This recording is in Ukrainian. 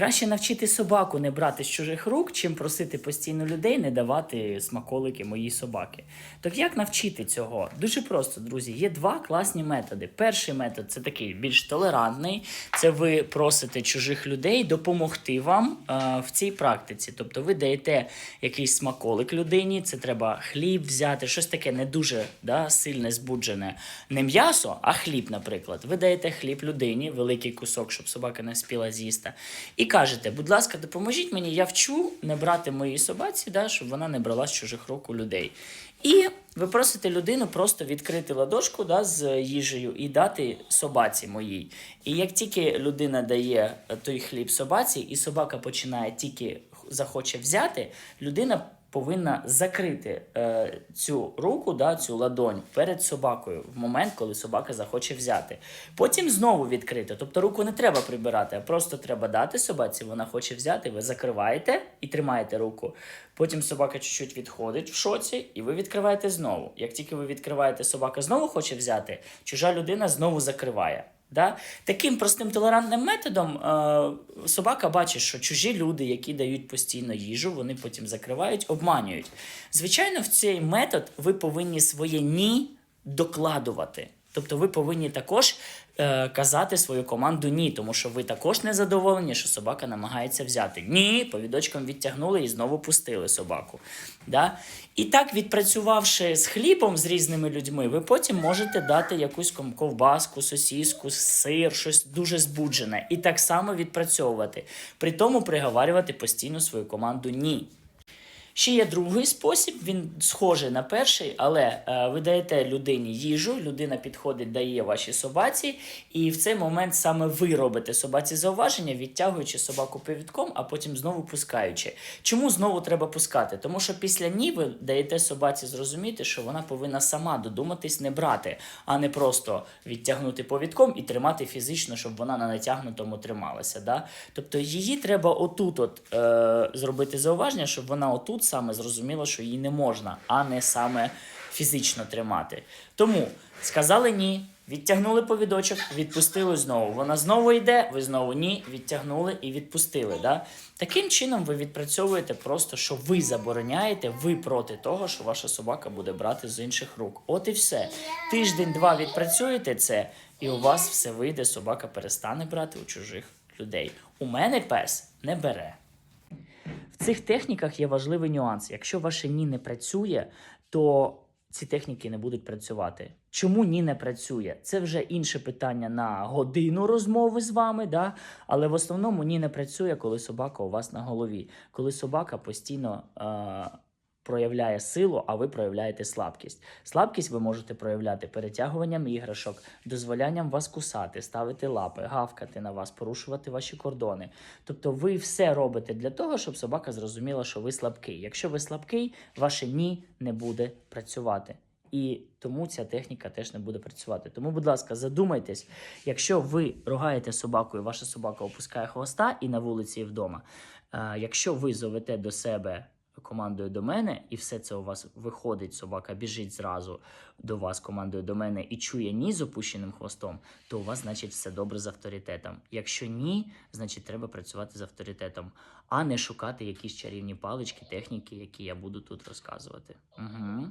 Краще навчити собаку не брати з чужих рук, чим просити постійно людей не давати смаколики моїй собаки. Так як навчити цього? Дуже просто, друзі. Є два класні методи. Перший метод це такий більш толерантний. Це ви просите чужих людей допомогти вам е, в цій практиці. Тобто ви даєте якийсь смаколик людині, це треба хліб взяти, щось таке не дуже да, сильне збуджене. Не м'ясо, а хліб, наприклад. Ви даєте хліб людині, великий кусок, щоб собака не спіла з'їсти. І кажете, будь ласка, допоможіть мені, я вчу не брати моїй собаці, да, щоб вона не брала з чужих рук у людей. І ви просите людину просто відкрити ладошку да, з їжею і дати собаці моїй. І як тільки людина дає е, той хліб собаці, і собака починає тільки захоче взяти, людина повинна закрити е, цю руку, да, цю ладонь перед собакою в момент, коли собака захоче взяти. Потім знову відкрити. Тобто руку не треба прибирати, а просто треба дати собаці, вона хоче взяти, ви закриваєте і тримаєте руку. Потім собака чуть-чуть відходить в шоці, і ви відкриваєте знову. Як тільки ви відкриваєте, собака знову хоче взяти, чужа людина знову закриває. Да? Таким простим толерантним методом е, собака бачить, що чужі люди, які дають постійно їжу, вони потім закривають, обманюють. Звичайно, в цей метод ви повинні своє ні докладувати. Тобто ви повинні також е, казати свою команду ні, тому що ви також не задоволені, що собака намагається взяти. Ні, повідочком відтягнули і знову пустили собаку. Да? І так, відпрацювавши з хлібом з різними людьми, ви потім можете дати якусь ковбаску, сосіску, сир, щось дуже збуджене. І так само відпрацьовувати. При тому приговарювати постійно свою команду ні. Ще є другий спосіб, він схожий на перший, але е, ви даєте людині їжу, людина підходить, дає вашій собаці, і в цей момент саме ви робите собаці зауваження, відтягуючи собаку повідком, а потім знову пускаючи. Чому знову треба пускати? Тому що після ні ви даєте собаці зрозуміти, що вона повинна сама додуматись не брати, а не просто відтягнути повідком і тримати фізично, щоб вона на натягнутому трималася. Да? Тобто її треба отут от, е, зробити зауваження, щоб вона отут саме зрозуміла, що їй не можна, а не саме фізично тримати. Тому сказали ні, відтягнули повідочок, відпустили знову. Вона знову йде, ви знову ні, відтягнули і відпустили. Да? Таким чином ви відпрацьовуєте просто, що ви забороняєте, ви проти того, що ваша собака буде брати з інших рук. От і все. Тиждень-два відпрацюєте це, і у вас все вийде, собака перестане брати у чужих людей. У мене пес не бере. Цих техніках є важливий нюанс. Якщо ваше ні не працює, то ці техніки не будуть працювати. Чому ні не працює? Це вже інше питання на годину розмови з вами, да? але в основному ні не працює, коли собака у вас на голові, коли собака постійно. Е- Проявляє силу, а ви проявляєте слабкість. Слабкість ви можете проявляти перетягуванням іграшок, дозволянням вас кусати, ставити лапи, гавкати на вас, порушувати ваші кордони. Тобто ви все робите для того, щоб собака зрозуміла, що ви слабкий. Якщо ви слабкий, ваше ні не буде працювати. І тому ця техніка теж не буде працювати. Тому, будь ласка, задумайтесь, якщо ви рогаєте собаку, і ваша собака опускає хвоста і на вулиці, і вдома. е, Якщо ви зовете до себе командою до мене, і все це у вас виходить, собака біжить зразу до вас командою до мене і чує ні з опущеним хвостом, то у вас, значить, все добре з авторитетом. Якщо ні, значить треба працювати з авторитетом, а не шукати якісь чарівні палички, техніки, які я буду тут розказувати. Угу.